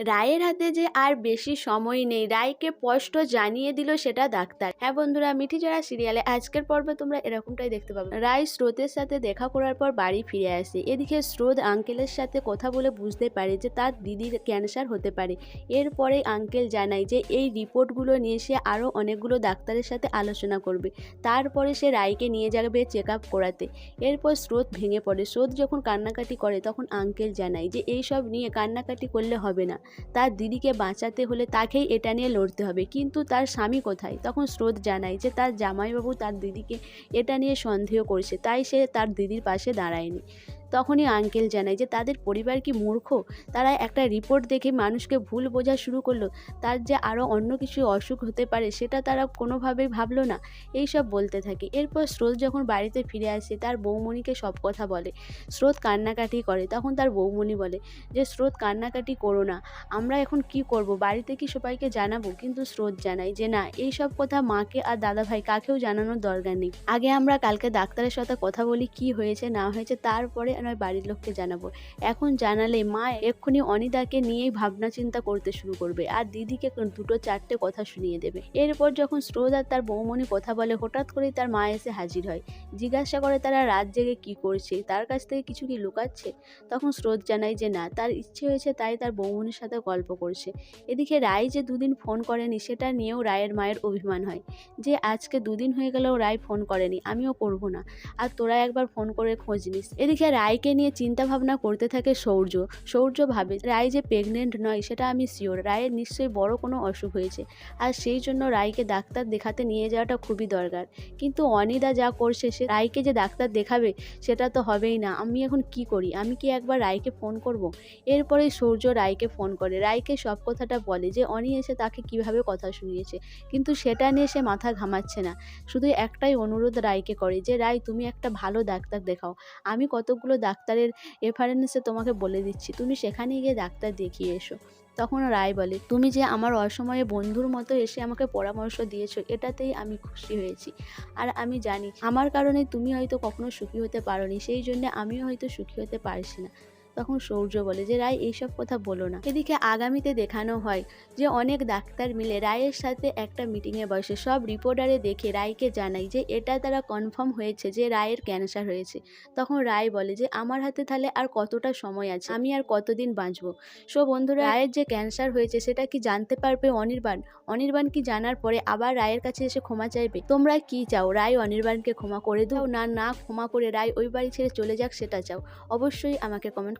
রায়ের হাতে যে আর বেশি সময় নেই, রায়কে স্পষ্ট জানিয়ে দিল সেটা ডাক্তার। হ্যাঁ বন্ধুরা, মিঠি জড়া সিরিয়ালে আজকের পর্বে তোমরা এরকমটাই দেখতে পাবে। রায় স্রোতের সাথে দেখা করার পর বাড়ি ফিরে আসে। এদিকে স্রোত আঙ্কেলের সাথে কথা বলে বুঝতে পারে যে তার দিদির ক্যান্সার হতে পারে। এরপরে আঙ্কেল জানায় যে এই রিপোর্টগুলো নিয়ে সে আরও অনেকগুলো ডাক্তারের সাথে আলোচনা করবে। তারপরে সে রায়কে নিয়ে যাবে চেক আপ করাতে। এরপর স্রোত ভেঙে পড়ে। স্রোত যখন কান্নাকাটি করে, তখন আঙ্কেল জানায় যে এইসব নিয়ে কান্নাকাটি করলে হবে না। তার দিদিকে বাঁচাতে হলে তাকেই এটা নিয়ে লড়তে হবে। কিন্তু তার স্বামী কোথায়? তখন স্রোত জানায় যে তার জামাইবাবু তার দিদিকে এটা নিয়ে সন্দেহ করেছে, তাই সে তার দিদির পাশে দাঁড়ায়নি। তখনই আঙ্কেল জানায় যে, তাদের পরিবার কি মূর্খ? তারা একটা রিপোর্ট দেখে মানুষকে ভুল বোঝা শুরু করল। তার যে আরও অন্য কিছু অসুখ হতে পারে, সেটা তারা কোনোভাবেই ভাবলো না। এই সব বলতে থাকে। এরপর স্রোত যখন বাড়িতে ফিরে আসে, তার বৌমণিকে সব কথা বলে। স্রোত কান্নাকাটি করে। তখন তার বৌমণি বলে যে, স্রোত, কান্নাকাটি করো না। আমরা এখন কি করব? বাড়িতে কি সবাইকে জানাব? কিন্তু স্রোত জানাই যে, না, এই সব কথা মাকে আর দাদাভাই কাকেও জানানোর দরকার নেই। আগে আমরা কালকে ডাক্তারের সাথে কথা বলি, কি হয়েছে, না হয়েছে, তারপরে নয়, বাড়ির লোককে জানাব। এখন জানালে মা এক্ষুনি অনিদাকে নিয়েই ভাবনা চিন্তা করতে শুরু করবে আর দিদিকে দুটো চারটে কথা শুনিয়ে দেবে। এরপর যখন স্রোত আর তার বৌমণি কথা বলে, হঠাৎ করেই তার মা এসে হাজির হয়। জিজ্ঞাসা করে তারা রাত জেগে কি করছে, তার কাছ থেকে কিছু কি লুকাচ্ছে? তখন স্রোত জানায় যে, না, তার ইচ্ছে হয়েছে তাই তার বৌমনির সাথে গল্প করছে। এদিকে রায় যে দুদিন ফোন করেনি, সেটা নিয়েও রায়ের মায়ের অভিমান হয়। যে, আজকে দুদিন হয়ে গেলেও রায় ফোন করেনি, আমিও করব না। আর তোরা একবার ফোন করে খোঁজ নিস। এদিকে রায়কে নিয়ে চিন্তা ভাবনা করতে থাকে সৌর্য। সৌর্য ভাবে, রায় যে প্রেগনেন্ট নয়, সেটা আমি শিওর রায়ের নিশ্চয়ই বড় কোনো অসুখ হয়েছে। আর সেই জন্য রায়কে ডাক্তার দেখাতে নিয়ে যাওয়াটা খুবই দরকার। কিন্তু অনিদা যা করছে, সে রায়কে যে ডাক্তার দেখাবে, সেটা তো হবেই না। আমি এখন কি করি? আমি কি একবার রায়কে ফোন করব। এরপরে সূর্য রায়কে ফোন করে। রায়কে সব কথাটা বলে যে, অনি এসে তাকে কীভাবে কথা শুনিয়েছে? কিন্তু সেটা নিয়ে সে মাথা ঘামাচ্ছে না। শুধু একটাই অনুরোধ রায়কে করে যে, রায়, তুমি একটা ভালো ডাক্তার দেখাও। আমি কতগুলো ডাক্তারের রেফারেন্সে তোমাকে বলে দিচ্ছি। তুমি সেখানে গিয়ে ডাক্তার দেখিয়ে এসো। তখন রায় বলে, তুমি যে আমার অসময়ে বন্ধুর মতো এসে আমাকে পরামর্শ দিয়েছ, এটাতেই আমি খুশি হয়েছি। আর আমি জানি, আমার কারণে তুমি হয়তো কখনো সুখী হতে পারোনি সেই জন্য আমিও হয়তো সুখী হতে পারছি না। তখন সৌর্য বলে যে, রায়, এইসব কথা বলো না। এদিকে আগামীতে দেখানো হয় যে, অনেক ডাক্তার মিলে রায়ের সাথে একটা মিটিংয়ে বসে সব রিপোর্টারে দেখে রায়কে জানাই যে, এটা তারা কনফার্ম হয়েছে যে, রায়ের ক্যান্সার হয়েছে। তখন রায় বলে যে, আমার হাতে তাহলে আর কতটা সময় আছে? আমি আর কতদিন বাঁচবো? সো বন্ধুরা, রায়ের যে ক্যান্সার হয়েছে, সেটা কি জানতে পারবে অনির্বাণ? অনির্বাণ কি জানার পরে আবার রায়ের কাছে এসে ক্ষমা চাইবে? তোমরা কি চাও? রায় অনির্বাণকে ক্ষমা করে দাও? না না, ক্ষমা করে রায় ওই বাড়ি ছেড়ে চলে যাক, সেটা চাও। অবশ্যই আমাকে কমেন্ট